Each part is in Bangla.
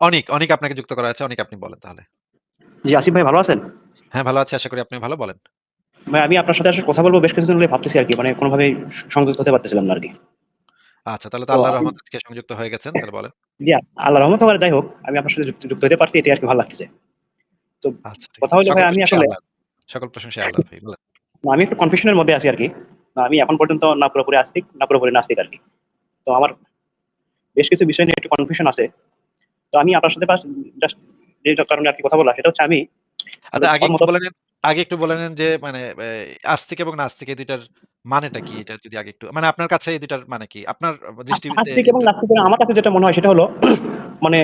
অনিক, অনিক আপনাকে যুক্ত করা আছে। অনিক আপনি বলেন তাহলে। জি, আসিফ ভাই ভালো আছেন? হ্যাঁ, ভালো আছি। আশা করি আপনিও ভালো। বলেন। ভাই আমি আপনার সাথে আসলে কথা বলব বেশ কিছুদিন ধরে ভাবতেছি আরকি। মানে কোনভাবেই স সংযুক্ত হতে পারতেছিলাম না আরকি। আচ্ছা, তাহলে তো আল্লাহর আপনি রহমতে আজকে সংযুক্ত হয়ে গেছেন। তাহলে বলেন। জি, আল্লাহর রহমত হোক আর যাই হোক, আমি আপনার সাথে যুক্ত হতে পারছি এটাই আরকি ভালো লাগতেছে। তো আচ্ছা কথা। হইল ভাই আমি আসলে সকল প্রশংসাই আল্লাহর ভাই বলেন। আমি একটু কনফিউশন এর মধ্যে আছি আর কি আমি এখন পর্যন্ত না পুরোপুরি আস্তিক, না পুরোপুরি নাস্তিক আর কি তো আমার বেশ কিছু বিষয় নিয়ে একটু কনফিউশন আছে। তো আমি আপনার সাথে জাস্ট যে কারণে আর কি কথা বলা সেটা হচ্ছে আমি আচ্ছা, আগে বলেন আগে একটু বলে নেন যে মানে আস্তিক এবং নাস্তিক এই দুইটার মানেটা কি? এটা যদি আগে একটু মানে আপনার কাছে এই দুইটার মানে কি? আপনার দৃষ্টিতে আস্তিক এবং নাস্তিক আমার কাছে যেটা মনে হয় সেটা হলো মানে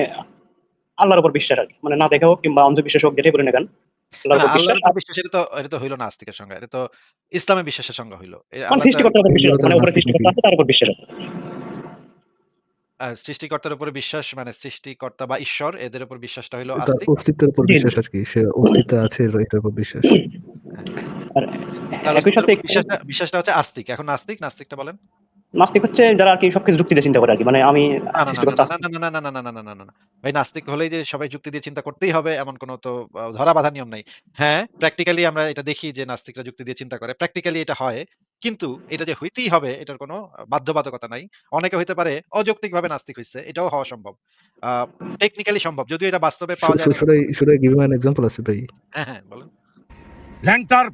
আল্লাহর উপর বিশ্বাস আর মানে না দেখেও কিংবা অন্ধবিশ্বাস হোক যেটাই বলে না কেন ইসলামের বিশ্বাসের সংজ্ঞা হইল। মানে সৃষ্টিকর্তা বিশ্বাস মানে উপরে সৃষ্টিকর্তা আছে তার উপর বিশ্বাস আছে। সৃষ্টিকর্তার উপরে বিশ্বাস মানে সৃষ্টিকর্তা বা ঈশ্বর এদের উপর বিশ্বাসটা তার আস্তিক। অস্তিত্বের উপর জি, জি। বিশ্বাস আরকি। সে অস্তিত্ব আছে এটার উপর বিশ্বাস। হ্যাঁ। আর তার একই সাথে বিশ্বাসটা বিশ্বাসটা হচ্ছে আস্তিক। এখন নাস্তিক, নাস্তিকটা বলেন। নাস্তিক হচ্ছে যারা আরকি সবকিছু যুক্তি দিয়ে চিন্তা করে আরকি। মানে আমি না, না, না, না, না, না, না, না, না, না, না, না, না, না। ভাই নাস্তিক হলেই যে সবাই যুক্তি দিয়ে চিন্তা করতেই হবে এমন কোনো তো ধরা বাঁধা নিয়ম নাই। হ্যাঁ, প্র্যাকটিক্যালি আমরা এটা দেখি যে নাস্তিকরা যুক্তি দিয়ে চিন্তা করে। প্র্যাকটিক্যালি এটা হয়। কিন্তু এটা যে হইতেই হবে এটার কোন বাধ্যবাধকতা নাই। অনেকে হইতে পারে অযৌক্তিকভাবে নাস্তিক হইছে। এটাও হওয়া সম্ভব। টেকনিক্যালি সম্ভব। যদিও এটা বাস্তবে পাওয়া যায় শু না। should I should I give you an example Asif ভাই? হ্যাঁ, হ্যাঁ, বলেন। ল্যাংটার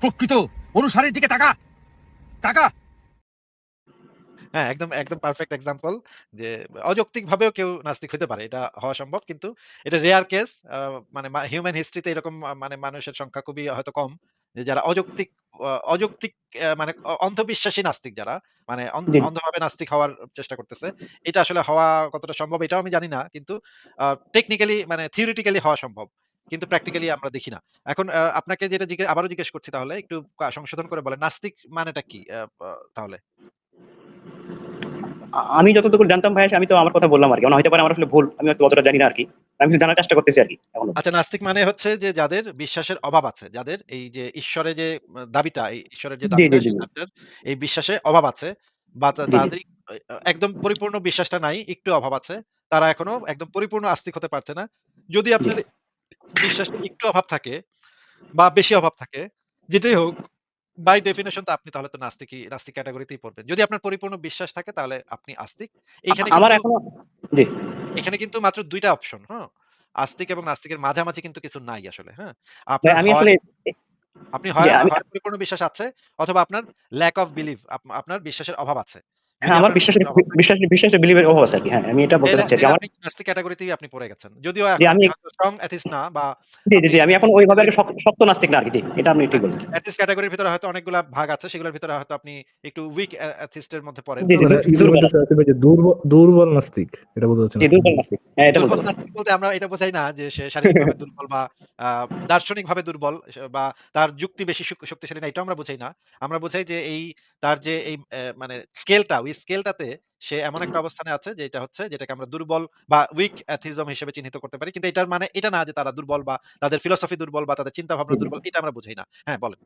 প্রকৃত অনুসারীর দিকে তাকা তাকা হ্যাঁ, একদম, একদম পারফেক্ট এক্সাম্পল যে অযৌক্তিকভাবেও কেউ নাস্তিক হইতে পারে। এটা হওয়া সম্ভব। কিন্তু এটা রেয়ার কেস। মানে হিউম্যান হিস্ট্রি তে এরকম মানে মানুষের সংখ্যা খুবই হয়তো কম। যে যারা অযৌক্তিক অযৌক্তিক মানে অন্ধবিশ্বাসী নাস্তিক যারা, মানে। অন্ধভাবে নাস্তিক হওয়ার চেষ্টা করতেছে। এটা আসলে হওয়া কতটা সম্ভব এটাও আমি জানি না। কিন্তু টেকনিক্যালি মানে থিওরিটিক্যালি হওয়া সম্ভব। কিন্তু প্র্যাকটিক্যালি আমরা দেখি না। এখন আপনাকে যেটা জিজ্ঞেস আবারও জিজ্ঞেস করছি তাহলে একটু সংশোধন করে বলেন। নাস্তিক মানেটা কি তাহলে? আমি যতটুকু জানতাম ভাই আমি তো আমার কথা বললাম আর কি হইতে পারে আমার আসলে ভুল। আমি হয়তো অতটা জানি না আরকি। আমি জানার চেষ্টা করতেছি আরকি এখনও। আচ্ছা নাস্তিক মানে হচ্ছে যে যাদের বিশ্বাসের অভাব আছে। যাদের এই যে ঈশ্বরে যে দাবিটা, এই ঈশ্বরের যে দাবিটা এই বিশ্বাসে অভাব আছে। বা। তাদের একদম পরিপূর্ণ বিশ্বাসটা নাই, একটু অভাব আছে। তারা এখনও একদম পরিপূর্ণ আস্তিক হতে পারছে না। যদি। আপনার বিশ্বাসে একটু অভাব থাকে বা বেশি অভাব থাকে, যেটাই হোক বাই ডেফিনেশন তো আপনি তাহলে তো নাস্তিকই নাস্তিক ক্যাটাগরিতেই পড়বেন। যদি আপনার পরিপূর্ণ বিশ্বাস থাকে তাহলে আপনি আস্তিক। এখানে আমার এখন জি। এখানে কিন্তু মাত্র দুইটা অপশন, হ্যাঁ? আস্তিক এবং নাস্তিকের মাঝামাঝি কিন্তু কিছু নাই আসলে, হ্যাঁ? আপনি আমি আসলে আপনি হয় হয় পরিপূর্ণ বিশ্বাস আছে অথবা আপনার ল্যাক অফ বিলিভ আপ আপনার বিশ্বাসের অভাব আছে। হ্যাঁ, আমার বিশ্বাস অভাব আছে আরকি। হ্যাঁ, আমি এটা বলতে চাচ্ছি আমার নাস্তিক ক্যাটেগরিতেই আপনি পড়ে গেছেন। যদিও আমি স্ট্রং অ্যাথিস্ট না বা জি, জি, আমি এখন ওইভাবে আরকি ক্যাটেগরি শক শক্ত নাস্তিক না আরকি। জি, এটা আপনি ঠিক বলেছেন। অ্যাথিস্ট ক্যাটেগরির ভিতরে হয়তো অনেকগুলা ভাগ আছে। সেগুলোর ভিতরে হয়তো আপনি একটু উইক অ্যা মধ্যে পড়েন। জি, জি, দু ইউ দুর্বল বলতেছে আস্তিক। আসিফ ভাই যে দুর্ব দুর্বল নাস্তিক। এটা বলতে চাচ্ছেন জি, দুর্বল নাস্তিক। হ্যাঁ, এটা বলতে নাস্তিক বলতে আমরা এটা বোঝাই না যে সে শারীরিকভাবে দুর্বল বা দার্শনিকভাবে দুর্বল বা তার যুক্তি বেশি শক্তিশালী না এটা আমরা বুঝাই না। আমরা বুঝাই যে এই তার যে এই মানে স্কেলটা ওই স্কেলটাতে সে এমন একটা অবস্থানে আছে যে এটা হচ্ছে যেটাকে আমরা দুর্বল বা উইক অ্যাথিজম হিসেবে চিহ্নিত করতে পারি। কিন্তু এটার মানে এটা না যে তারা দুর্বল বা তাদের ফিলোসফি দুর্বল বা তাদের জি, চিন্তাভাবনা জি। দুর্বল এটা আমরা বুঝাই না। হ্যাঁ, বলেন।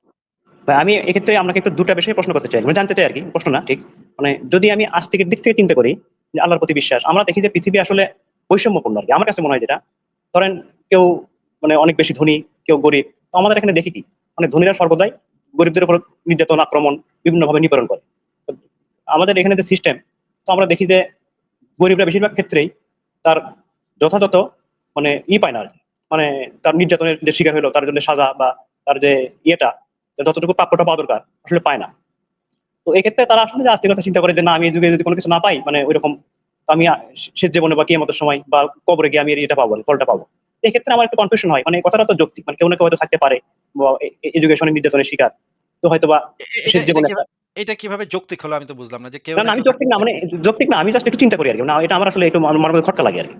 আমি এক্ষেত্রে আপনাকে একটু ২ টা বিষয়ে প্রশ্ন করতে চাই। মানে জানতে চাই আরকি। প্রশ্ন না ঠিক। মানে যদি আমি আস্তিকের দিক থেকে চিন্তা করি যে আল্লাহর প্রতি বিশ্বাস। আমরা দেখি যে পৃথিবী আসলে বৈষম্যপূর্ণ আর কি আমার কাছে মনে হয় যেটা। ধরেন কেউ মানে অনেক বেশি ধনী, কেউ গরিব। তো আমাদের এখানে দেখি কি? মানে ধনীরা সর্বদাই গরিবদের উপর নির্যাতন, আক্রমণ বিভিন্নভাবে নিপীড়ন করে। আমাদের এখানে যে সিস্টেম তো আমরা দেখি যে গরিবরা বেশিরভাগ ক্ষেত্রেই তার যথাযথ মানে ই পায় না মানে তার নির্যাতনের যে শিকার হইল তার জন্য সাজা বা তার যে ইয়েটা যতটুকু প্রাপ্যটা পাওয়া দরকার আসলে পায় না। তো এক্ষেত্রে তারা আসলে যে আস্তিকতা চিন্তা করে যে না আমি এই যুগে যদি কোনো কিছু না পাই মানে ঐরকম আমি আ শেষ জীবনে বা কি কিয়ামতের সময় বা কবরে গিয়ে আমি এর ইয়েটা পাবো, ফলটা পাবো। এক্ষেত্রে আমার একটু কনফিউশন হয়। মানে কথাটা তো যৌক্তিক। মানে কেউ না কেউ হয়তো থাকতে পারে বা এডুকেশনের নির্যাতনের শিকার। তো হয়তো বা শেষ জীবনে এটা কীভাবে যৌক্তিক হলো আমি তো বুঝলাম না যে কেউ না, না না আমি যৌক্তিক না মানে যৌক্তিক না। আমি জাস্ট একটু চিন্তা করি আরকি। না এটা আমার আসলে একটু আমার মধ্যে খটকা লাগে আরকি।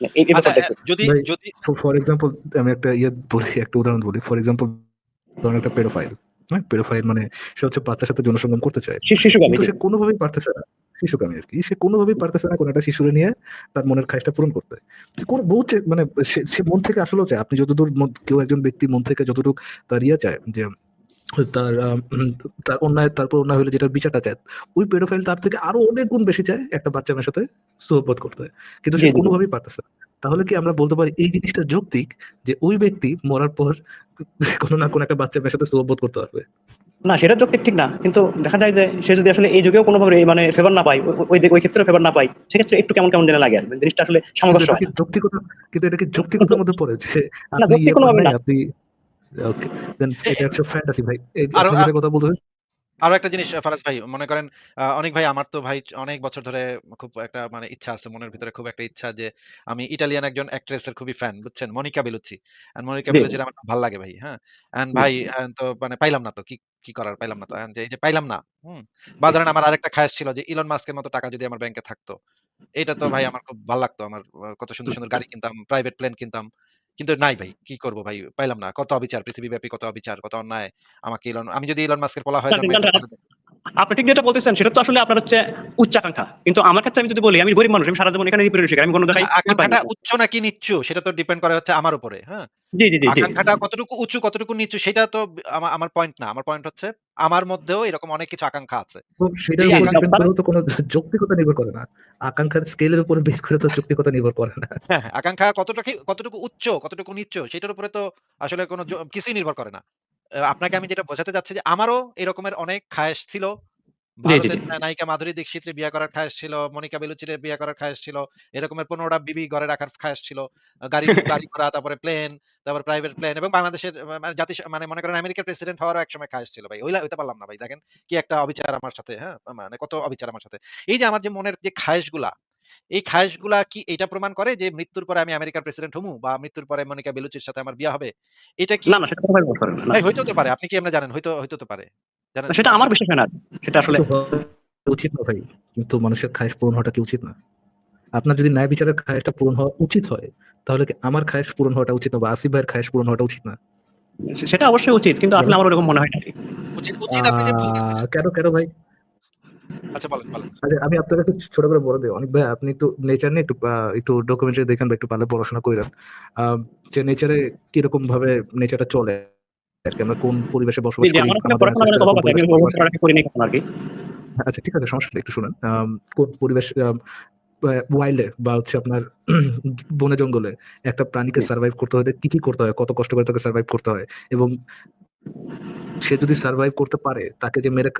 মানে এই এই আচ্ছা যদি যদি ফর এক্সাম্পল আমি একটা ইয়ে বলি, একটা উদাহরণ বলি। ফর এক্সাম্পল ধরেন একটা পেডোফাইল। হ্যাঁ? পেডোফাইল মানে সে হচ্ছে বাচ্চার সাথে যৌনসঙ্গম করতে চায়। কিন্তু সে কোনভাবেই পারতেছে না। শিশুকামী আরকি। সে কোনভাবেই পারতেছে না কোন একটা শিশুরে নিয়ে তার মনের খায়েশটা পূরণ করতে। কোন বহু চে মানে সে সে মন থেকে আসলেও চায়। আপনি যতদূর কেউ একজন ব্যক্তি মন থেকে যতটুক তার ইয়ে চায় যে তার তার অন্যায় তারপর অন্যায় হলে যেটার বিচারটা চায়, ওই পেডোফাইল তার থেকে আরও অনেক গুণ বেশি চায় একটা বাচ্চা মেয়ের সাথে সোহবত করতে। কিন্তু সে। কোনোভাবেই পারতেছে না। তাহলে কি আমরা বলতে পারি এই জিনিসটা যৌক্তিক যে ওই ব্যক্তি মরার পর কোনো না কোনো একটা বাচ্চা মেয়ের সাথে সোহবত করতে পারবে? না সেটা যৌক্তিক ঠিক না। কিন্তু দেখা যায় যে সে যদি আসলে এই যুগেও কোনোভাবে মানে ফেভার না পায়, ওই ওই ক্ষেত্রেও ফেভার না পায়, সেক্ষেত্রে একটু কেমন, কেমন যেন লাগে আরকি। জিনিসটা আসলে সামঞ্জস্য হয় যৌক্তিকতা কিন্তু এটা কি যৌক্তিকতার মধ্যে পড়ে যে না আপনি ওকে দেন এটা ফ্যান্টাসি ভাই। এই আরও কথা একটা জিনিস ফারাজ ভাই মনে করেন অনেক ভাই আমার তো ভাই অনেক বছর ধরে খুব একটা মানে ইচ্ছা আছে মনের ভিতরে খুব একটা ইচ্ছা যে আমি ইটালিয়ান একজন খুবই ফ্যান বুঝছেন? মনিকা মনিকা আমার ভালো লাগে ভাই, হ্যাঁ? ভাই তো মানে পাইলাম না তো। কি, কি করার পাইলাম না তো। এই যে পাইলাম না, হুম? বা ধরেন আমার আরেকটা খায়েশ ছিল যে ইলন মাস্কের মতো টাকা যদি আমার ব্যাংকে থাকতো। এটা তো ভাই আমার খুব ভালো লাগতো। আমার কত সুন্দর, সুন্দর গাড়ি কিনতাম, প্রাইভেট প্লেন কিনতাম। কিন্তু নাই ভাই। কি করব ভাই? পাইলাম না। কত অবিচার, পৃথিবীব্যাপী কত অবিচার, কত অন্যায়। আমাকে ইলন আমি যদি ইলন মাস্কের বলা হয়ে আপনি ঠিক যেটা বলতেছেন সেটা তো আসলে আপনার হচ্ছে উচ্চাকাঙ্ক্ষা। কিন্তু আমার ক্ষেত্রে আমি যদি বলি আমি গরিব মানুষ। আমি সারা জীবন এখানেই পড়ে শিকার। আমি কোন জায়গায়। আকাঙ্খাটা উচ্চ নাকি নিচ্ছু সেটা তো ডিপেন্ড করে হচ্ছে আমার উপরে, হ্যাঁ? জি, জি, জি। আকাঙ্খাটা কতটুকু উঁচু, কতটুকু নিচু সেটা তো আমার পয়েন্ট না। আমার পয়েন্ট হচ্ছে আমার মধ্যেও এরকম অনেক কিছু আকাঙ্ক্ষা আছে। করেও তো কোনো যৌক্তিকতা নির্ভর করে না। আকাঙ্ক্ষার স্কেলের উপরে বেস করে তো যৌক্তিকতা নির্ভর করে না। হ্যাঁ, হ্যাঁ, আকাঙ্খা কতটুকি কতটুকু উচ্চ, কতটুকু নিচ্চ সেটার উপরে তো আসলে কোনো কিছুই নির্ভর করে না। আপনাকে আমি যেটা বোঝাতে চাচ্ছি যে আমারও এরকমের অনেক খায়েশ ছিল। নায়িকা মাধুরী দীক্ষিতের বিয়ে করার খায়েশ ছিল, মনিকা বেলুচিরে বিয়ে করার খায়েশ ছিল। এরকমের ১৫ টা বিবি ঘরে রাখার খায়েশ ছিল। গাড়ি গাড়ি ঘোড়া, তারপরে প্লেন, তারপরে প্রাইভেট প্লেন এবং বাংলাদেশের মানে জাতিস মানে মনে করেন আমেরিকার প্রেসিডেন্ট হওয়ারও একসময় খায়েশ ছিল ভাই। ওইলা হইতে পারলাম না ভাই। দেখেন কি একটা অবিচার আমার সাথে, হ্যাঁ? মানে কত অবিচার আমার সাথে। এই যে আমার যে মনের যে খায়েশগুলা, এই খায়েশগুলা কি এটা প্রমাণ করে যে মৃত্যুর পরে আমি আমেরিকার প্রেসিডেন্ট হমু বা মৃত্যুর পরে মনিকা বেলুচির সাথে আমার বিয়া হবে? এটা কি না, না সেটা প্রমাণ করে না। না। ভাই তো পারে। আপনি কি এমনে জানেন? হইতো হইতেও তো পারে। জানেন সেটা আমার? বিশ্বাস না। সেটা আসলে উচিত না ভাই। কিন্তু মানুষের খায়েশ পূরণ হওয়াটা কি উচিত না? আপনার যদি ন্যায় বিচারের খায়েশটা পূরণ হওয়া উচিত হয়, তাহলে কি আমার খায়েশ পূরণ হওয়াটা উচিত না বা আসিফ ভাইয়ের খায়েশ পূরণ হওয়াটা উচিত না? সেটা অবশ্যই উচিত। কিন্তু আসলে আমার ওরকম মনে হয় না উচিত, উচিত আপনি যে বলতেছেন কেন, কেন ভাই? আচ্ছা বলেন, বলেন। আচ্ছা আমি আপনাকে একটু ছোট করে বলে দেই। অনিক ভাই আপনি একটু নেচার নিয়ে একটু একটু ডকুমেন্টারি দেখেন বা একটু পারলে পড়াশোনা কইরেন। আ যে নেচারে কীরকম ভাবে নেচারটা চলে আমরা কোন পরিবেশে বসবাস করি। আচ্ছা ঠিক আছে সমস্যা একটু শুনেন। কোন পরিবেশ ওয়াইল্ড বা হচ্ছে আপনার বনে জঙ্গলে একটা প্রাণীকে সার্ভাইভ করতে হলে কি, কি করতে হয়? কত কষ্ট করে তাকে সার্ভাইভ করতে হয়? এবং সে যদি সার্ভাইভ করতে পারে, তাকে যে মেরে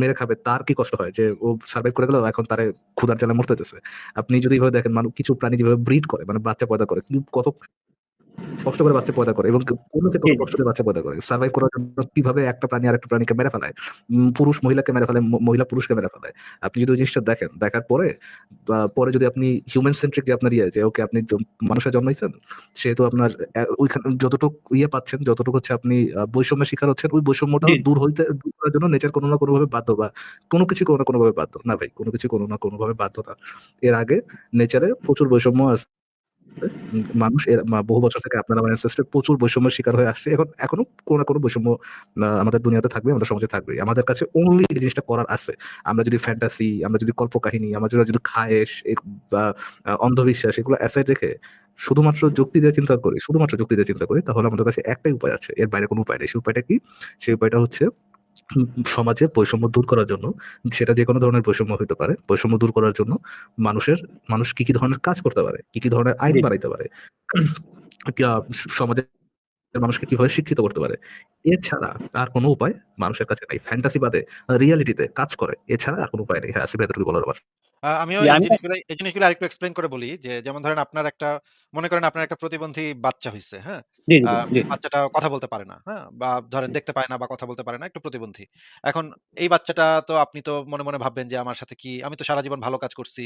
মেরে খাবে তার কি কষ্ট হয়? যে ও সার্ভাইভ করে গেল এখন তারে ক্ষুধার জ্বালা মরতে হইতেছে। আপনি যদি এভাবে দেখেন মানুষ কিছু প্রাণী যেভাবে ব্রিড করে মানে বাচ্চা পয়দা করে, কত কষ্ট করে বাচ্চা পয়দা করে এবং কে কোনকে জি, কত জি। কষ্ট করে বাচ্চা পয়দা করে। সারভাইভ করার জন্য কীভাবে একটা প্রাণী আরেকটা প্রাণীকে মেরে ফেলায়। পুরুষ মহিলাকে মেরে ফেলে, মহিলা পুরুষকে মেরে ফেলায়। আপনি যদি ওই জিনিসটা দেখেন, দেখার পরে পরে যদি আপনি হিউম্যান সেন্ট্রিক যে আপনার ইয়ে যে ওকে আপনি জ মানুষে জন্মাইছেন, সেহেতু আপনার ওইখানে যতটুক ইয়ে পাচ্ছেন, যতটুকু হচ্ছে আপনি বৈষম্যের শিকার হচ্ছেন, ওই বৈষম্যটা দূর হইতে দূর করার জন্য নেচার কোনো না কোনভাবে বাধ্য বা কোন কিছু কোনো না কোনভাবে বাধ্য। না ভাই, কোনো কিছু কোনো না কোনভাবে বাধ্য না। এর আগে নেচারে প্রচুর বৈষম্য আছে। মানুষ বহু বছর থেকে আপনারা ancestor প্রচুর বৈষম্যের শিকার হয়ে আসছে। এখন এখনও কোনো না কোনো বৈষম্য আমাদের দুনিয়াতে থাকবে, আমাদের সমাজে থাকবেই। আমাদের কাছে অনলি এই জিনিসটা করার আছে। আমরা যদি ফ্যান্টাসি, আমরা যদি কল্পকাহিনী, আমরা যদি খায়েশ বা অন্ধবিশ্বাস এগুলো aside রেখে শুধুমাত্র যুক্তি দিয়ে চিন্তা করি, শুধুমাত্র যুক্তি দিয়ে চিন্তা করি তাহলে আমাদের কাছে একটাই উপায় আছে। এর বাইরে কোনো উপায় নেই। সেই উপায়টা কি? সেই উপায়টা হচ্ছে সমাজে বৈষম্য দূর করার জন্য সেটা যে কোনো ধরনের বৈষম্য হতে পারে। বৈষম্য দূর করার জন্য মানুষের মানুষ কি, কি ধরনের কাজ করতে পারে, কি, কি ধরনের আইন বাড়াইতে বানাইতে পারে। সমাজের সমাজে মানুষকে কীভাবে শিক্ষিত করতে পারে। এছাড়া আর কোনো উপায় মানুষের কাছে নাই। ফ্যান্টাসি বাদে রিয়ালিটিতে কাজ করে। এছাড়া আর কোনো উপায় নেই। হ্যাঁ, আসিফ এতটুকু বলার আমার। আমিও জি, এই আমি জিনিসগুলাই এই জিনিসগুলো আরেকটু এক্সপ্লেইন করে বলি যে, যেমন ধরেন আপনার একটা মনে করেন আপনার একটা প্রতিবন্ধী বাচ্চা হইছে, হ্যাঁ? জি, জি। বাচ্চাটা কথা বলতে পারে না, হ্যাঁ? বা ধরেন দেখতে পায় না বা কথা বলতে পারে না, একটু প্রতিবন্ধী। এখন এই বাচ্চাটা তো আপনি তো মনে, মনে ভাববেন যে আমার সাথে কি আমি তো সারা জীবন ভালো কাজ করছি,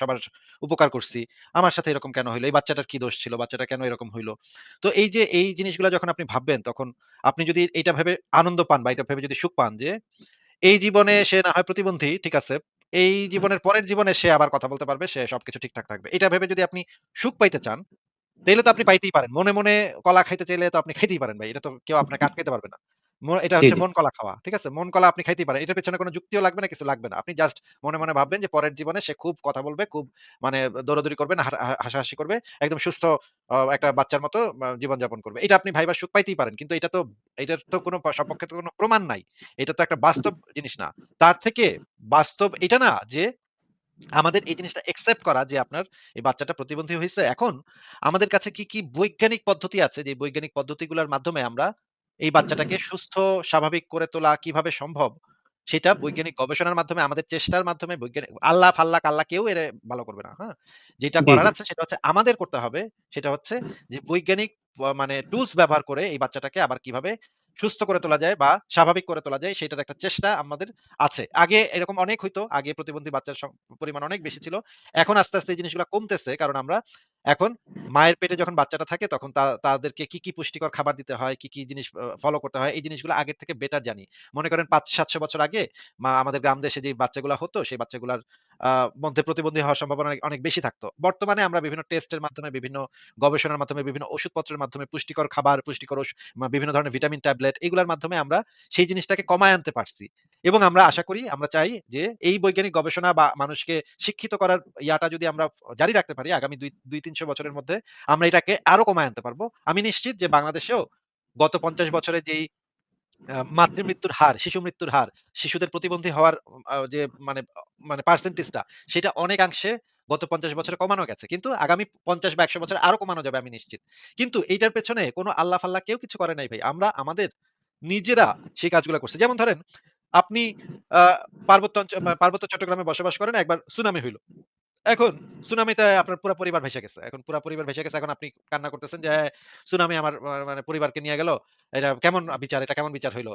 সবার উপকার করছি। আমার সাথে এরকম কেন হইল? এই বাচ্চাটার কি দোষ ছিল? বাচ্চাটা কেন এরকম হইল? তো এই যে এই জিনিসগুলা যখন আপনি ভাববেন তখন আপনি যদি এইটা ভেবে আনন্দ পান বা এটা ভেবে যদি সুখ পান যে এই জীবনে সে না হয় প্রতিবন্ধী, ঠিক আছে। এই জীবনের পরের জীবনে সে আবার কথা বলতে পারবে, সে সবকিছু ঠিকঠাক থাকবে। এটা ভেবে যদি আপনি সুখ পাইতে চান, তাইলে তো আপনি পাইতেই পারেন। মনে, মনে কলা খাইতে চাইলে তো আপনি খাইতেই পারেন ভাই। এটা তো কেউ আপনাকে আটকাইতে পারবে না। ম এটা জি, হচ্ছে জি। মন কলা খাওয়া। ঠিক আছে? মন কলা আপনি খাইতেই পারেন। এটার পেছনে কোন যুক্তিও লাগবে না, কিছু লাগবে না। আপনি জাস্ট মনে, মনে ভাববেন যে পরের জীবনে সে খুব কথা বলবে, খুব মানে দৌড়াদৌড়ি করবে না, হা হাসাহাসি করবে। একদম সুস্থ অ একটা বাচ্চার মতো আ জীবনযাপন করবে। এটা আপনি ভাইবা সুখ পাইতেই পারেন। কিন্তু এটা তো এটার তো কোন সপক্ষে তো কোন প্রমাণ নাই। এটা তো একটা বাস্তব জিনিস না। তার থেকে বাস্তব এটা না যে আমাদের এই জিনিসটা অ্যাকসেপ্ট করা যে আপনার এই বাচ্চাটা প্রতিবন্ধী হইছে। এখন আমাদের কাছে কি, কি বৈজ্ঞানিক পদ্ধতি আছে যে বৈজ্ঞানিক পদ্ধতিগুলোর মাধ্যমে আমরা এই বাচ্চাটাকে সুস্থ স্বাভাবিক করে তোলা কীভাবে সম্ভব সেটা বৈজ্ঞানিক গবেষণার মাধ্যমে আমাদের চেষ্টার মাধ্যমে বৈজ্ঞানিক আল্লাহ ফাল্লাহ কাল্লাহ কেউ এরে ভালো করবে না। হ্যাঁ? যেটা করার আছে সেটা হচ্ছে আমাদের করতে হবে। সেটা হচ্ছে যে বৈজ্ঞানিক মানে টুলস ব্যবহার করে এই বাচ্চাটাকে আবার কীভাবে সুস্থ করে তোলা যায় বা স্বাভাবিক করে তোলা যায় সেটার একটা চেষ্টা আমাদের আছে। আগে এরকম অনেক হইতো। আগে প্রতিবন্ধী বাচ্চার পরিমাণ অনেক বেশি ছিল। এখন আস্তে, আস্তে এই জিনিসগুলা কমতেছে। কারণ আমরা এখন মায়ের পেটে যখন বাচ্চাটা থাকে তখন তাদেরকে কি, কি পুষ্টিকর খাবার দিতে হয়, কি, কি জিনিস ফলো করতে হয় এই জিনিসগুলো আগের থেকে বেটার জানি। মনে করেন ৫-৭০০ বছর আগে মা আমাদের গ্রাম দেশে যে বাচ্চাগুলা হতো সেই বাচ্চাগুলার মধ্যে প্রতিবন্ধী হওয়ার সম্ভাবনা অনেক, বেশি থাকতো। বর্তমানে আমরা বিভিন্ন টেস্টের মাধ্যমে, বিভিন্ন গবেষণার মাধ্যমে, বিভিন্ন ওষুধপত্রের মাধ্যমে পুষ্টিকর খাবার, পুষ্টিকর বিভিন্ন ধরনের ভিটামিন ট্যাবলেট এগুলোর মাধ্যমে আমরা সেই জিনিসটাকে কমায় আনতে পারছি। এবং আমরা আশা করি আমরা চাই যে এই বৈজ্ঞানিক গবেষণা বা মানুষকে শিক্ষিত করার ইয়াটা যদি আমরা জারি রাখতে পারি আগামী দুই ২-৩০০ বছরের মধ্যে আমরা এটাকে আরও কমায় আনতে পারব। আমি নিশ্চিত যে বাংলাদেশেও গত ৫০ বছরে যেই মাতৃমৃত্যুর হার, শিশু মৃত্যুর হার, শিশুদের প্রতিবন্ধী হওয়ার যে মানে মানে পার্সেন্টেজটা সেটা অনেকাংশে গত ৫০ বছরে কমানো গেছে। কিন্তু আগামী ৫০ বা ১০০ বছরে আরও কমানো যাবে আমি নিশ্চিত। কিন্তু এইটার পেছনে কোনো আল্লাহ-ফাল্লাহ কেউ কিছু করে নাই ভাই। আমরা আমাদের নিজেরা সেই কাজগুলা করছি। যেমন ধরেন আপনি পার্বত্য চট্টগ্রামে বসবাস করেন, একবার সুনামি হইল। এখন সুনামিতে আপনার পুরা পরিবার ভাইসা গেছে। এখন পুরা পরিবার ভাইসা গেছে। এখন আপনি কান্না করতেছেন যে, "সুনামি আমার মানে পরিবারকে নিয়ে গেল। এটা কেমন বিচার? এটা কেমন বিচার হইল?"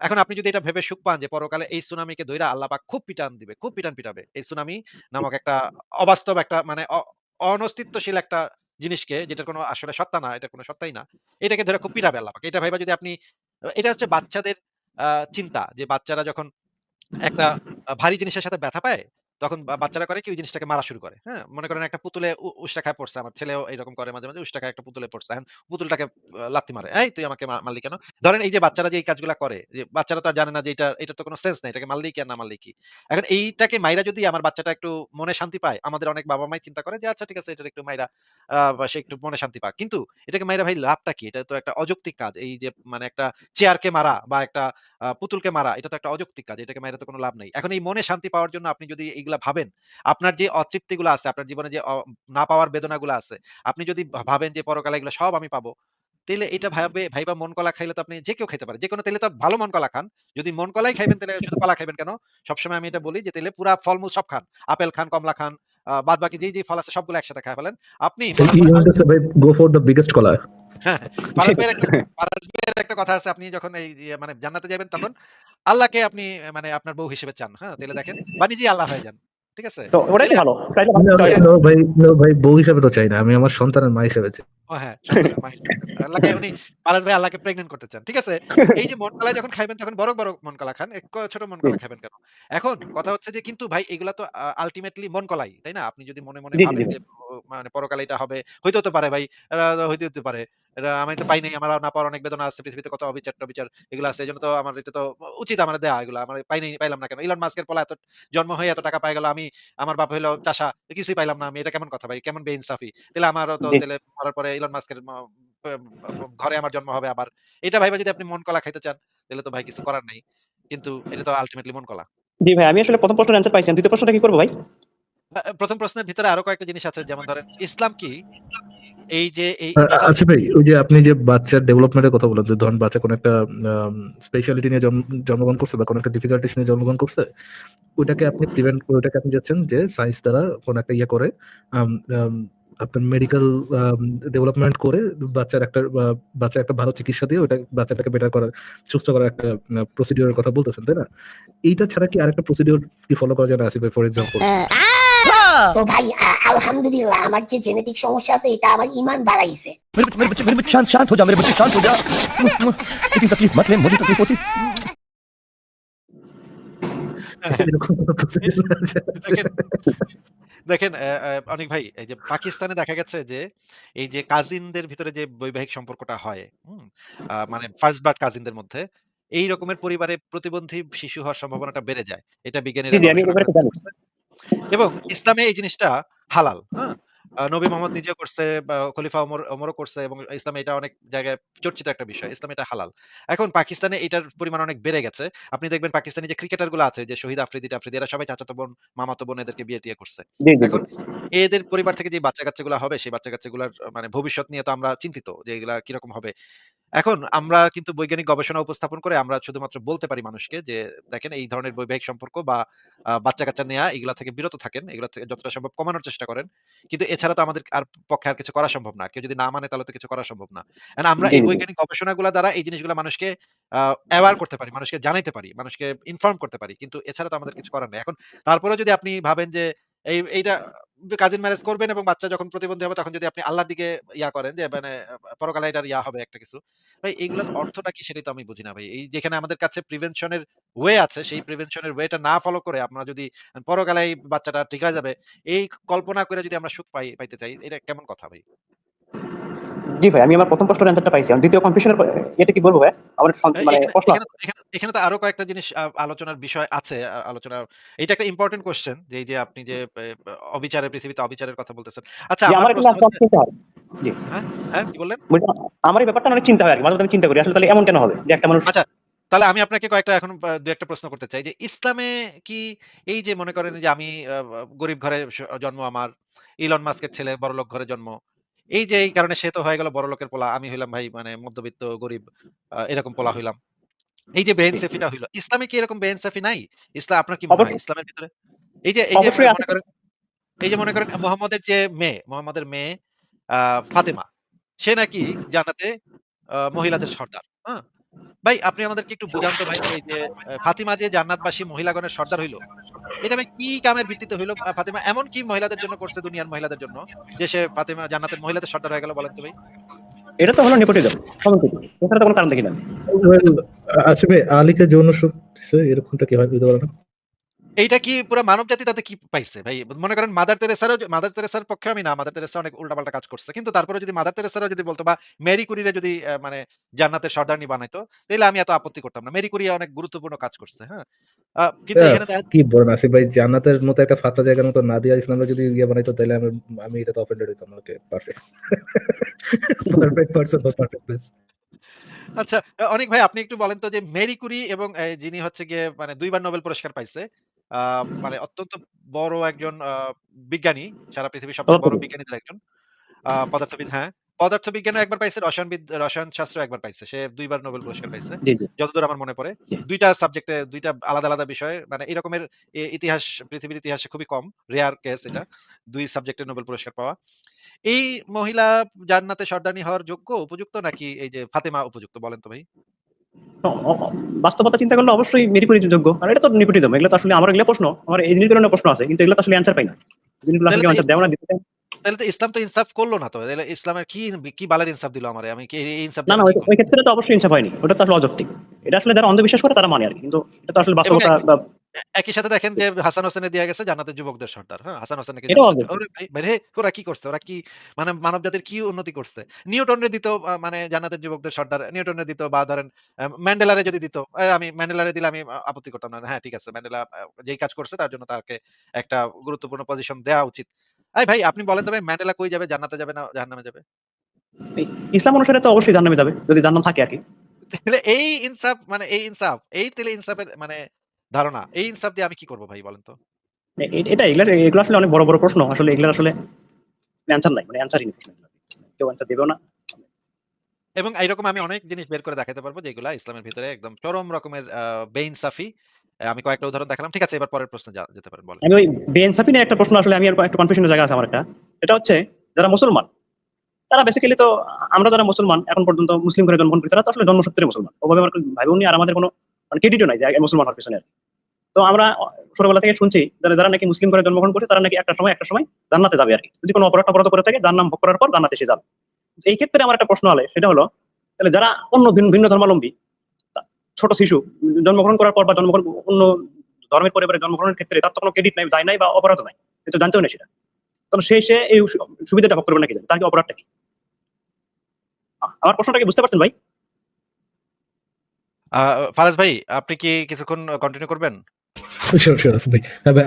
এখন আপনি যদি এটা ভেবে সুখ পান যে পরকালে এই সুনামিকে ধইরা আল্লাহ পাক খুব পিটান দিবে। খুব পিটান পিটাবে। এই সুনামি নামক একটা অবাস্তব একটা মানে অনস্তিত্বশীল একটা জিনিসকে যেটার কোনো আসলে সত্তা না, এটা কোনো সত্তাই না। এটাকে ধরে খুব পিটাবে আল্লাহ পাক। এটা ভাইবা যদি আপনি এটা হচ্ছে বাচ্চাদের চিন্তা যে বাচ্চারা যখন একটা ভারী জিনিসের সাথে ব্যথা পায়, তখন বাচ্চারা করে কি ওই জিনিসটাকে মারা শুরু করে। হ্যাঁ? মনে করেন একটা পুতুলে উষ্টা খায় পড়ছে। আমার ছেলেও এরকম করে মাঝে, মাঝে উষ্টা খায় একটা পুতুলে পড়ছে। এখন পুতুলটাকে লাথি মারে। "এই তুই আমাকে মারলি কেন?" ধরেন এই যে বাচ্চারা যে এই কাজগুলা করে, যে বাচ্চারা তো আর জানে না যে এটা এটার তো কোন সেন্স নাই। এটাকে মারলেই কি আর না মারলেই কি। এখন এইটাকে মাইরা যদি আমার বাচ্চাটা একটু মনে শান্তি পায়, আমাদের অনেক বাবা-মাই চিন্তা করে যে আচ্ছা ঠিক আছে এটা একটু মাইরা সে একটু মনে শান্তি পাক। কিন্তু এটাকে মাইরা ভাই লাভটা কি? এটা তো একটা অযৌক্তিক কাজ। এই যে মানে একটা চেয়ারকে মারা বা একটা পুতুলকে মারা এটা তো একটা অযৌক্তিক কাজ। এটাকে মাইরা তো কোনো লাভ নেই এখন এই মনে শান্তি পাওয়ার জন্য আপনি যদি এইগুলা ভাবেন, আপনার যে অতৃপ্তিগুলা আছে, আপনার জীবনে যে না পাওয়ার বেদনাগুলা আছে, আপনি যদি ভাবেন যে পরকালে এগুলো সব আমি পাবো, তাইলে এটা ভাবে ভাইবা মন কলা খাইলে তো আপনি যে কেউ খাইতে পারে। যেকোনো তাইলে তো ভালো মন কলা খান। যদি মন কলাই খাইবেন তাইলে শুধু কলা খাইবেন কেন? সবসময় আমি এটা বলি যে তাইলে পুরা ফলমূল সব খান। আপেল খান, কমলা খান, বাদ বাকি যে যে ফল আছে সবগুলো একসাথে খায় ফেলেন। আপনি go for the biggest কলা। হ্যাঁ। একটা কথা আছে আপনি যখন এই ইয়ে মানে জান্নাতে যাবেন তখন আল্লাহকে আপনি মানে আপনার বউ হিসেবে চান। হ্যাঁ? তাহলে দেখেন বা নিজেই আল্লাহ হয়ে যান। ঠিক আছে? তো ওটাই ভালো। ভাই, ভাই বউ হিসেবে তো চাই না। আমি আমার সন্তানের মা হিসেবে চাই। ও হ্যাঁ, সন্তানের মা আল্লাহকে উনি পারাস ভাই আল্লাহকে প্রেগন্যান্ট করতে চান। ঠিক আছে? এই যে মন কলাই যখন খাইবেন তখন বড়, বড় মন কলা খান। ছোট মন কলা খাইবেন কেন? এখন কথা হচ্ছে যে কিন্তু ভাই এগুলা তো আ মন কলাই। তাই না? আপনি যদি মনে, মনে ভাবেন যে মানে পরকালে এটা হবে, হইতেও তো পারে ভাই। হইতে, হইতে পারে। এটা আমি তো পাই নাই। আমার না পাওয়ার অনেক বেদনা আছে। পৃথিবীতে কত অবিচার-টবিচার এগুলো আছে। এজন্য তো আমার এটা তো উচিত আমার দেয়া এগুলা। আমার পাই নাই, পাইলাম না কেন? ইলন মাস্কের পলা এত জন্ম হয়ে এত টাকা পাই গেল। আমি আমার বাপ হইল চাষা। কিছুই পাইলাম না আমি। এটা কেমন কথা ভাই? কেমন বেইনসাফি? তাইলে আমারও তো জি। তাইলে মরার পরে ইলন মাস্কের ঘরে আমার জন্ম হবে আবার। এটা ভাইবা যদি আপনি মন কলা খাইতে চান, তাইলে তো ভাই কিছু করার নাই। কিন্তু এটা তো আল্টিমেটলি মন কলা। জি ভাই, আমি আসলে ১ম প্রশ্নের অ্যান্সার পাইছি। দ্বিতীয় প্রশ্নটা কি করব ভাই? ১ম প্রশ্নের ভিতরে আরও কয়েকটা জিনিস আছে। যেমন ধরেন ইসলাম কি এই যে এই আচ্ছা ভাই, ওই যে আপনি যে বাচ্চার ডেভেলপমেন্ট এর কথা বললেন যে ধরেন বাচ্চা কোন একটা স্পেশালিটি নিয়ে জন্মগ্রহণ করছে বা কোন একটা ডিফিকাল্টিস নিয়ে জন্মগ্রহণ করছে। ওইটাকে আপনি প্রিভেন্ট ওইটাকে আপনি চাচ্ছেন যে সায়েন্স দ্বারা কোন একটা ইয়ে করে আপনার মেডিকেল আম ডেভেলপমেন্ট করে বাচ্চার একটা বা বাচ্চার একটা ভালো চিকিৎসা দিয়ে ওটা বাচ্চাটাকে বেটার করার সুস্থ করার একটা আ প্রসিডিউর এর কথা বলতেছেন, তাই না? এইটা ছাড়া কি আরেকটা প্রসিডিউর কি ফলো করা যায় না আসিফ ভাই ফর এক্সাম্পল? তো ভাই আ আলহামদুলিল্লাহ আমার যে জেনেটিক সমস্যা আছে এটা আমার ঈমান বাড়াইছে। मेरे मेरे बच्चे मेरे बच्चे शांत शांत हो जा मेरे बच्चे शांत हो जा इतनी तकलीफ मत ले मुझे तकलीफ होती এরকম কোনো প্রসিডিউর আছে? দেখেন, অনিক ভাই এই যে পাকিস্তানে দেখা গেছে যে এই যে কাজিনদের ভিতরে যে বৈবাহিক সম্পর্কটা হয়, মানে ফার্স্ট ব্লাড কাজিনদের মধ্যে এই রকমের পরিবারে প্রতিবন্ধী শিশু হওয়ার সম্ভাবনাটা বেড়ে যায়। এটা বিজ্ঞানের। এবং ইসলামে এই জিনিসটা হালাল। হ্যাঁ? নবী মোহাম্মদ নিজে করছে বা খলিফা ওমর ওমরও করছে এবং ইসলাম এটা অনেক জায়গায় চর্চিত একটা বিষয়। ইসলাম এটা হালাল। এখন পাকিস্তানে এটার পরিমাণ অনেক বেড়ে গেছে। আপনি দেখবেন পাকিস্তানি যে ক্রিকেটারগুলো আছে যে শহীদ আফ্রিদি টাফ্রিদি এরা সবাই চাচাতো বোন, মামাতো বোন এদেরকে বিয়ে-টিয়ে করছে। জি, জি, জি। এখন এদের পরিবার থেকে যে বাচ্চা কাচ্চাগুলো হবে সেই বাচ্চা কাচ্চাগুলোর মানে ভবিষ্যৎ নিয়ে তো আমরা চিন্তিত যে এগুলা কীরকম হবে। এখন আমরা কিন্তু বৈজ্ঞানিক গবেষণা উপস্থাপন করে আমরা শুধুমাত্র বলতে পারি মানুষকে যে দেখেন এই ধরনের বৈবাহিক সম্পর্ক বা বাচ্চা-কাচ্চা নেয়া এগুলা থেকে বিরত থাকেন। এগুলা থেকে যতটা সম্ভব কমানোর চেষ্টা করেন। কিন্তু এছাড়া তো আমাদের আর পক্ষে আর কিছু করা সম্ভব না। কেউ যদি না মানে তাহলে তো কিছু করা সম্ভব না। আমরা এই। বৈজ্ঞানিক গবেষণাগুলা দ্বারা এই জিনিসগুলা মানুষকে অ্যাওয়ার করতে পারি, মানুষকে জানাইতে পারি, মানুষকে ইনফর্ম করতে পারি। কিন্তু এছাড়া তো আমাদের কিছু করার নেই। এখন তারপরেও যদি আপনি ভাবেন যে এই এইটা কাজিন ম্যারেজ করবেন এবং বাচ্চা যখন প্রতিবন্ধী হবে তখন যদি আপনি আল্লাহর দিকে ইয়া করেন যে মানে পরকালে ইয়া হবে একটা কিছু। ভাই এইগুলোর অর্থটা কি সেটাই তো আমি বুঝি না ভাই। এই যেখানে আমাদের কাছে প্রিভেনশনের ওয়ে আছে সেই প্রিভেনশনের ওয়েটা না ফলো করে আপনারা যদি পরকালে বাচ্চাটা ঠিক হয়ে যাবে, এই কল্পনা করে যদি আমরা সুখ পাই পাইতে চাই, এটা কেমন কথা ভাই? জি ভাই, আমি আমার ১ম প্রশ্নের অ্যান্সারটা পাইছি। এখন ২য় কনফিউশন এর এটা কি বলব ভাই? আমার মানে প্রশ্ন এখানে তো আরও কয়েকটা জিনিস আলোচনার বিষয় আছে। আলোচনা এটা একটা ইম্পোর্টেন্ট কোয়েশ্চেন যে এই যে আপনি যে অবিচারের পৃথিবীতে অবিচারের কথা বলতেছেন। আচ্ছা আমার আমার প্রশ্ন। জি। হ্যাঁ, হ্যাঁ কি বললেন? আমার এই ব্যাপারটা অনেক চিন্তা হয়। মাঝে, মাঝে আমি চিন্তা করি আসলে তাহলে এমন কেন হবে? যে একটা মানুষ আচ্ছা, তাহলে আমি আপনাকে কয়েকটা এখন আ ২-১ প্রশ্ন করতে চাই যে ইসলামে কি এই যে মনে করেন যে আমি গরিব ঘরে জন্ম আমার, ইলন মাস্কের ছেলে বড়লোক ঘরে জন্ম। এই যে এই কারণে সে তো হয়ে গেল বড়লোকের পোলা, আমি হইলাম ভাই মানে মধ্যবিত্ত গরিব এরকম পোলা হইলাম। এই যে বেহেন সেফিটা হইল ইসলামে কি এরকম বেইনসাফি নাই? ইসলাম আপনার কি মনে হয়? ইসলামের ভিতরে এই যে এই যে মনে করেন এই যে মনে করেন মোহাম্মদের যে মেয়ে, মোহাম্মদের মেয়ে আহ ফাতেমা। সে নাকি জানাতে মহিলাদের সর্দার। হ্যাঁ? ভাই আপনি আমাদেরকে একটু বুঝান তো ভাই এই যে ফাতিমা যে জান্নাতবাসী মহিলাগণের সর্দার হইল এটা ভাই কি কামের ভিত্তিতে হইল ফাতিমা এমন কি মহিলাদের জন্য করছে দুনিয়ার মহিলাদের জন্য যে সে ফাতিমা জান্নাতের মহিলাদের সর্দার হয়ে গেল বলেন তো ভাই? এটা তো হলো নেপোটিজম। সমাজনীতি। এছাড়া তো কোনো কারণ দেখি না। আসবে আসলে আলীকে যৌন সুখ এরকমটা কি হয় বুঝতে পারলাম না? এইটা কি পুরা মানবজাতি তাতে কি পাইছে ভাই? মনে করেন মাদার তেরেসারও মাদার তেরেসার পক্ষে আমি না। মাদার তেরেসা অনেক উল্টাপাল্টা কাজ করছে। কিন্তু তারপরেও যদি মাদার তেরেসারও যদি বলতো বা মেরি কুরিরে যদি মানে জান্নাতের সর্দারনি বানাইতো, তাইলে আমি এত আপত্তি করতাম না। মেরি কুরি অনেক গুরুত্বপূর্ণ কাজ করছে। হ্যাঁ? কিন্তু এখানে কি বলেন আসিফ ভাই জান্নাতের মতো একটা ফাঁকা জায়গার মতো নাদিয়া ইসলামরা যদি ইয়ে বানাইতো তাইলে আমি আমি এটাতে অফেন্ডেড হইতাম। Okay perfect. Perfect person perfect. আচ্ছা অনিক ভাই আপনি একটু বলেন তো যে মেরি কুরি এবং যিনি হচ্ছে গিয়ে মানে ২ বার নোবেল পুরস্কার পাইছে। আ মানে অত্যন্ত বড় একজন আ বিজ্ঞানী। সারা পৃথিবীর সবচেয়ে বড় বিজ্ঞানীদের একজন। আ পদার্থবিদ হ্যাঁ। পদার্থবিজ্ঞানেও একবার পাইছে, রসায়নবিদ রসায়ন শাস্ত্রেও একবার পাইছে। সে ২ বার নোবেল পুরস্কার পাইছে। জি, জি। যতদূর আমার মনে পড়ে। জি। ২ টা সাবজেক্টে ২ টা আলাদা, আলাদা বিষয়ে মানে এই রকমের এ ইতিহাস পৃথিবীর ইতিহাসে খুবই কম। রেয়ার কেস এটা। ২ সাবজেক্টে নোবেল পুরস্কার পাওয়া। এই মহিলা জান্নাতে সর্দারনি হওয়ার যোগ্য, উপযুক্ত নাকি এই যে ফাতেমা উপযুক্ত বলেন তো ভাই? বাস্তবতা চিন্তা করলে অবশ্যই মেরি করি যোগ্য। আর এটা তো নিপুটিতম এগুলো তো আসলে আমার এগুলো প্রশ্ন। আমার এই জিনিসগুলো প্রশ্ন আছে। কিন্তু এগুলো তো আসলে অ্যান্সার পাই না। জিনিসগুলো আসলে অ্যান্সার দেওয়া না দিতে তাইলে তো ইসলাম তো ইনসাফ করল না তো। তাইলে ইসলামের কি কি বালের ইনসাফ দিল আমারে? আমি কি ইনসাফ না, না ওই ক্ষেত্রে তো অবশ্যই ইনসাফ হয়নি। ওটা তো আসলে অযৌক্তিক। এটা আসলে যারা অন্ধবিশ্বাস করে তারা মানে আরকি। কিন্তু এটা তো আসলে বাস্তবতা একই সাথে দেখেন যে হাসান হোসেনের দেয়া গেছে জান্নাতের যুবকদের সর্দার। হ্যাঁ? হাসান হোসেনকে অযৌক্তিক। ওরে কি করছে? ওরা কি মানে মানবজাতির কি উন্নতি করছে? নিউটনরে দিত মানে জান্নাতের যুবকদের সর্দার। নিউটনের দিত বা ধরেন ম্যান্ডেলারে যদি দিত, আমি ম্যান্ডেলারে দিলে আমি আপত্তি করতাম না। হ্যাঁ, ঠিক আছে। ম্যান্ডেলা যেই কাজ করছে তার জন্য তাকে একটা গুরুত্বপূর্ণ পজিশন দেওয়া উচিত। এই ভাই আপনি বলেন তো ভাই ম্যান্ডেলা কই যাবে? জান্নাতে যাবে না জাহান্নামে যাবে? ইসলাম অনুসারে তো অবশ্যই জাহান্নামে যাবে। যদি জাহান্নাম থাকে আরকি। তাহলে এই ইনসাফ মানে এই ইনসাফ, এই তাইলে ইনসাফের মানে ধারণা। এই ইনসাফ দিয়ে আমি কি করব ভাই বলেন তো? এটা এগুলা এগুলো আসলে অনেক বড়, বড় প্রশ্ন। আসলে এগুলার আসলে অ্যান্সার নাই। মানে অ্যান্সারই নেই কেউ অ্যান্সার দিবেও না। এবং এইরকম আমি অনেক জিনিস বের করে দেখাইতে পারব যেগুলা ইসলামের ভিতরে একদম চরম রকমের বেইনসাফি। আমি কয়েকটা উদাহরণ দেখালাম। ঠিক আছে এবার পরের প্রশ্নে যেতে পারেন বলেন। আমি ওই বেইনসাফি নিয়ে একটা প্রশ্ন আসলে আমি আর একটু কনফিউশন এর জায়গা আছে আমার একটা। এটা হচ্ছে যারা মুসলমান তারা বেসিক্যালি তো আমরা যারা মুসলমান এখন পর্যন্ত মুসলিম ঘরে জন্মগ্রহণ করি তারা তো আসলে জন্মসূত্রে মুসলমান। ওভাবে আমার ভাই বোন আর আমাদের কোনো মানে ক্রেডিটও নাই যে মুসলমান হওয়ার পেছনে। তো আমরা ছোটবেলা থেকে শুনছি যারা, যারা নাকি মুসলিম ঘরে জন্মগ্রহণ করছে তারা নাকি একটা সময় একটা সময় জান্নাতে যাবে আরকি। যদি কোনো অপরাধ অপরাধ করে থাকে জাহান্নাম ভোগ করার পর জান্নাতে সে যাবে। এই ক্ষেত্রে আমার একটা প্রশ্ন হলে সেটা হলো তাহলে যারা অন্য ভিন্ন, ভিন্ন ধর্মাবলম্বী ছোট শিশু জন্মগ্রহণ করার পর বা জন্মগ্রহণ অন্য ধর্মের পরিবারে জন্মগ্রহণের ক্ষেত্রে তার তো কোনো ক্রেডিট নাই, যায় নাই বা অপরাধও নাই। কিন্তু জানতেও না সেটা। তখন সে, সে এই সুবিধাটা ভোগ করবে নাকি তার কি অপরাধটা কি? আমার প্রশ্নটা কি বুঝতে পারছেন ভাই? ফারাজ ভাই আপনি কি কিছুক্ষণ কন্টিনিউ করবেন?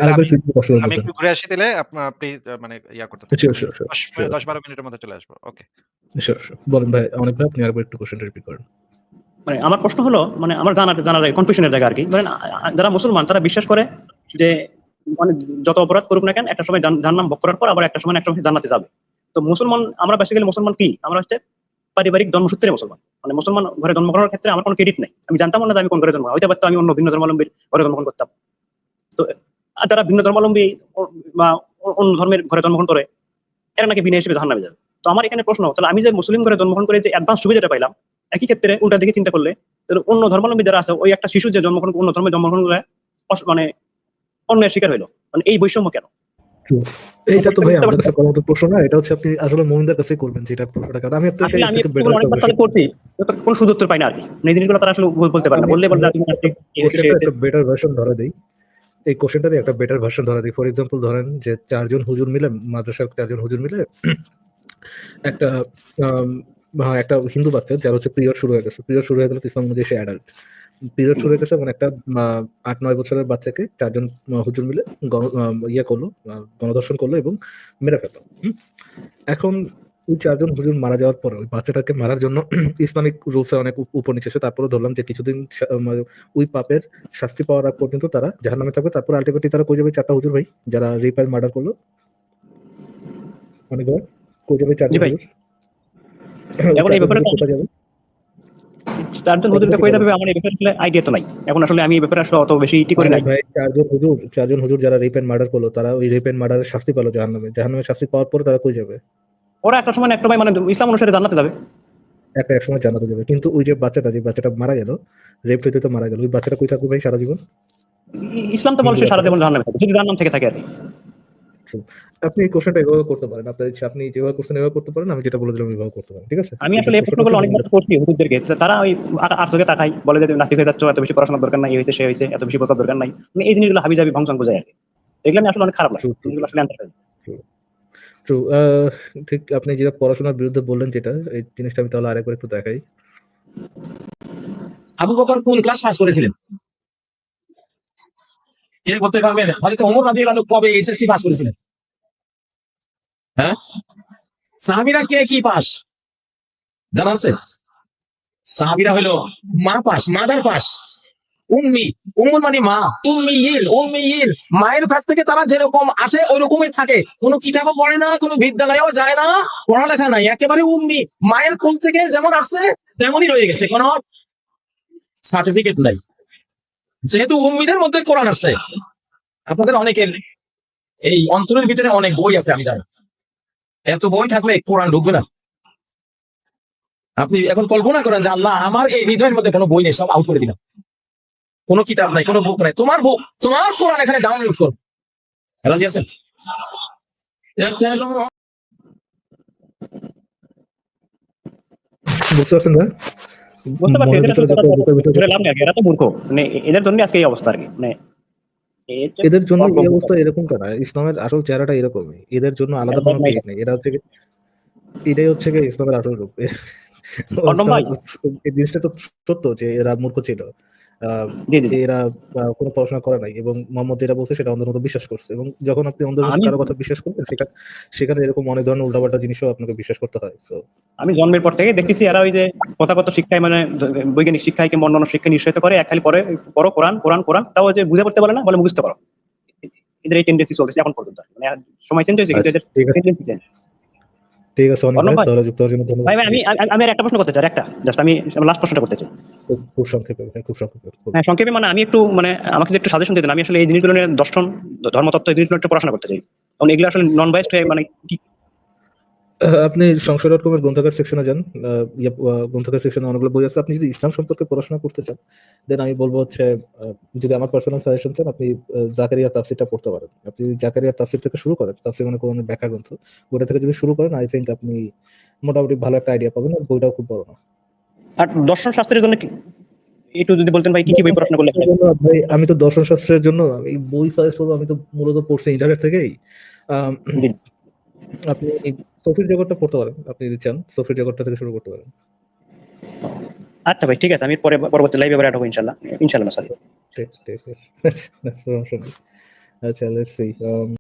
আমি একটু প্রশ্ন আমি একটু ঘুরে আসি দিলে আপনি মানে ইয়া করতে থাকেন। শিওর, আমি শিওর, শিওর, ১০ শিওর। ১০-১২ মিনিটের মধ্যে চলে আসব। ওকে। বলেন ভাই, অনেক ভাই আপনি আরেকবার একটু কোয়েশ্চেনটা রিপিট করেন। মানে আমার প্রশ্ন হলো মানে আমার জানার জানার কনফিউশনের জায়গা আর কি। আ- যারা মুসলমান, তারা বিশ্বাস করে যে মানে যত অপরাধ করুক না কেন, একটা সময় জান- জাহান্নাম ভোগ করার পর আবার একটা সময় একটা সময় জান্নাতে যাবে। তো মুসলমান আমরা বেসিক্যালি মুসলমান কি? আমরা হচ্ছে পারিবারিক জন্মসূত্রে মুসলমান। মানে মুসলমান ঘরে জন্মগ্রহণের ক্ষেত্রে আমার কোনো ক্রেডিট নেই। আমি জানতাম না আমি কোন ঘরে জন্ম হইতে পারতো আমি অন্য ভিন্ন ধর্মাবলম্বীর ঘরে জন্মগ্রহণ করতাম। তো যারা ভিন্ন ধর্মাবলম্বী বা অন্য ধর্মের ঘরে জন্মগ্রহণ করে, এরা নাকি বিনা হিসেবে জাহান্নামে যাবে। তো আমার এখানে প্রশ্ন, তাহলে আমি যে মুসলিম ঘরে জন্মগ্রহণ করে যে অ্যাডভান্স সুবিধাটা পাইলাম একই ক্ষেত্রে উল্টা দিকে চিন্তা করলে অন্য ধর্মাবলম্বী যারা আছে ওই একটা শিশু যে জন্মগ্রহণ অন্য ধর্মে জন্মগ্রহণ করে মানে অন্যের শিকার হইল মানে এই বৈষম্য কেন এইটা তো ভাই আমাদের কাছে করার প্রশ্ন না। এটা হচ্ছে আপনি আসলে কাছে করবেন যেটা প্রশ্নটা। কারণ আমি আপনাকে আমি অনেকবার করছি কোনো উত্তর পাই না আর কি মানে এই জিনিসগুলো তারা আসলে বল- বলতে পারে না বললে বললে। একটা বেটার ভার্সন ধরা দেই। এই কোশ্চেনটারই একটা বেটার ভার্সন ধরা দেই। ফর এক্সাম্পল ধরেন যে ৪ জন হুজুর মিলে মাদ্রাসার ৪ জন হুজুর মিলে একটা একটা হিন্দু বাচ্চা যার হচ্ছে পিরিয়ড শুরু হয়ে গেছে। পিরিয়ড শুরু হয়ে গেলে ইসলাম অনুযায়ী সে অ্যাডাল্ট। পিরিয়ড শুরু হয়ে গেছে মানে একটা আ ৮-৯ বছরের বাচ্চাকে চারজন হুজুর মিলে ইয়ে করল, গণধর্ষণ করল এবং মেরে ফেলল। এখন ওই চারজন হুজুর মারা যাওয়ার পরে ওই বাচ্চাটাকে মারার জন্য ইসলামিক রুলস অনেক উপর নিচে আছে। তারপরেও ধরলাম যে কিছুদিন ওই পাপের শাস্তি পাওয়ার আগ পর্যন্ত তারা যাহার নামে থাকবে। তারপর আল্টিমেটলি তারা কই যাবে ৪ টা হুজুর ভাই? যারা রেপ আর মার্ডার করল? অনেক? কই যাবে ৪ জি জন ভাই। হুজুর? এখন এই ব্যাপারে হুজুর কোথায় যাবে? চারজন হুজুরকে কই যাবে আমার এই ব্যাপারে আইডিয়া তো নাই এখন আসলে আমি এই ব্যাপারে আসলে অত বেশি টি করি নাই ভাই ৪ জন হুজুর ৪ হুজুর যারা রেপ এন্ড মার্ডার করল তারা ওই রেপ এন্ড মার্ডারের শাস্তি পেল জাহান্নামে। জাহান্নামের শাস্তি পাওয়ার পরে তারা কই যাবে? ওরা একটা সময় একটা সময় মানে ইসলাম অনুসারে জান্নাতে যাবে একটা একসময় জান্নাতে যাবে। কিন্তু ওই যে বাচ্চাটা যে বাচ্চাটা মারা গেল, রেপ হইতে তো মারা গেল। ওই বাচ্চাটা কই থাকবে ভাই সারা জীবন? ইসলাম তো বলে সে সারা জীবন জাহান্নামে থাকবে যদি জাহান্নাম থেকে থাকে আর কি আপনি এই কোশ্চেনটা এভাবে করতে পারেন। আপনার ইচ্ছা আপনি যেভাবে করছেন এভাবে করতে পারেন। আমি যেটা বলে দিলাম এভাবে করতে পারেন। ঠিক আছে? আমি আসলে এই প্রশ্নগুলো অনেকবার করছি হুজুরদেরকে তারা ওই আর চোখে তাকাই বলে যে তুমি নাস্তিক হয়ে যাচ্ছ এত বেশি পড়াশোনার দরকার নাই হয়েছে সে হয়েছে এত বেশি বোঝার দরকার নাই মানে এই জিনিসগুলো হাবি জাবি ভংসং বোঝায় আর কি এগুলো আমি আসলে অনেক খারাপ লাগে. এগুলো আসলে পারি ট্রু। ঠিক আপনি যেটা পড়াশোনার বিরুদ্ধে বললেন যেটা, এই জিনিসটা আমি তাহলে আরেকবার একটু দেখাই। আবু বকর কোন ক্লাস পাস করেছিলেন কে বলতে পারবেন হয়তো ওমর রাদিয়াল্লাহু আনহু কবে এসএসসি পাস করেছিলেন। হ্যাঁ? সাহাবীরা কে কি পাস জানা আছে? সাহাবীরা হলো মা পাস মাদার পাস উম্মি উম্মুল মানে মা। উম্মি ইল। উম্মি ইল। মায়ের পেট থেকে তারা যেরকম আসে ওই রকমই থাকে। কোনো কিতাবও পড়ে না কোনো বিদ্যালয়েও যায় না পড়ালেখা নাই। একেবারে উম্মি। মায়ের কোল থেকে যেমন আসছে তেমনই রয়ে গেছে। কোনো সার্টিফিকেট নাই। যেহেতু উম্মিদের মধ্যে কোরআন আসছে আপনাদের অনেকের এই অন্তরের ভিতরে অনেক বই আছে, আমি জানি। এত বই থাকলে কোরআন ঢুকবে না। আপনি এখন কল্পনা করেন যে, আল্লাহ, আমার এই হৃদয়ের মধ্যে কোনো বই নেই, সব আউট করে দিলাম। কোনো কিতাব নাই, কোনো বুক নাই। তোমার বুক তোমার কোরআন এখানে ডাউনলোড করো। রাজি আছেন? বুঝতে পারছেন ভাই? বুঝতে পারছি কি, এরা তো মূর্খ মানে এদের জন্য আজকে এই অবস্থা আর কি মানে এদের জন্য এই অবস্থা এরকম কেন? ইসলামের আসল চেহারাটা এরকমই। এদের জন্য আলাদা কোনো নাই। নেই। এরা হচ্ছে এটাই হচ্ছে গিয়ে ইসলামের আসল রূপ। এই জিনিসটা তো সত্য যে এরা মূর্খ ছিল। এরা কোনো পড়াশোনা করে নাই এবং মোহাম্মদ যেটা বলছে সেটা অন্ধের মতো বিশ্বাস করছে এবং যখন আপনি অন্ধের মতো কারও কথা বিশ্বাস করবেন সেখানে সেখানে এরকম অনেক ধরনের উল্টাপাল্টা জিনিসও আপনাকে বিশ্বাস করতে হয়। সো আমি জন্মের পর থেকে দেখতেছি এরা ওই যে প্রথাগত শিক্ষায় মানে বৈজ্ঞানিক শিক্ষায় কিংবা অন্যান্য শিক্ষায় নিশ্চিত করে এক খালি পরে পড়ো কোরআন কোরআন কোরআন তাও যে বুঝে পড়তে পারে না বলে মুখস্থ করো এদের এই টেন্ডেন্সি চলতেছে এখন পর্যন্ত মানে সময় চেঞ্জ হয়েছে কিন্তু এদের ঠিক আছে tendency change। ঠিক আছে অনেক ভাই। তাহলে যুক্ত হওয়ার জন্য ধন্যবাদ। ভাই আমি আমি- একটা প্রশ্ন করতে চাই একটা জাস্ট আমি লাস্ট প্রশ্নটা করতে চাই খুব সংক্ষেপে খুব সংক্ষেপে। হ্যাঁ সংক্ষেপে মানে আমি একটু মানে আমাকে একটু সাজেশন দিতেন আমি আসলে এই জিনিসগুলো নিয়ে দর্শন ধর্মতত্ত্ব এই জিনিসগুলো একটু পড়াশোনা করতে চাই কারণ এগুলো আসলে নন বাইসড হয়ে মানে আপনি সংশয় ডট কমের গ্রন্থাগার সেকশনে যান। গ্রন্থাগার সেকশনে অনেকগুলো বই আছে। আপনি যদি ইসলাম সম্পর্কে পড়াশোনা করতে চান দেন আমি বলব হচ্ছে যদি আমার পার্সোনাল সাজেশন চান আপনি জাকারিয়া তাফসিরটা পড়তে পারেন। আপনি যদি জাকারিয়া তাফসির থেকে শুরু করেন তাফসির মানে কোরআনের ব্যাখ্যা গ্রন্থ ওটা থেকে যদি শুরু করেন আই থিঙ্ক আপনি মোটামুটি ভালো একটা আইডিয়া পাবেন আর বইটাও খুব বড় না। আর দর্শন শাস্ত্রের জন্য কি একটু যদি বলতেন ভাই কি কি বই পড়াশোনা করলে ভাই আমি তো দর্শন শাস্ত্রের জন্য এই বই সাজেস্ট করব আমি তো মূলত পড়ছি ইন্টারনেট থেকেই। আপনি সফির জগৎটা পড়তে পারেন আপনি যদি চান সফির জগৎটা থেকে শুরু করতে পারেন। আচ্ছা ভাই ঠিক আছে আমি পরে পরবর্তী লাইভে এবার অ্যাড হব ইনশাল্লাহ ইনশাল্লাহ সরি। আচ্ছা লেটস সি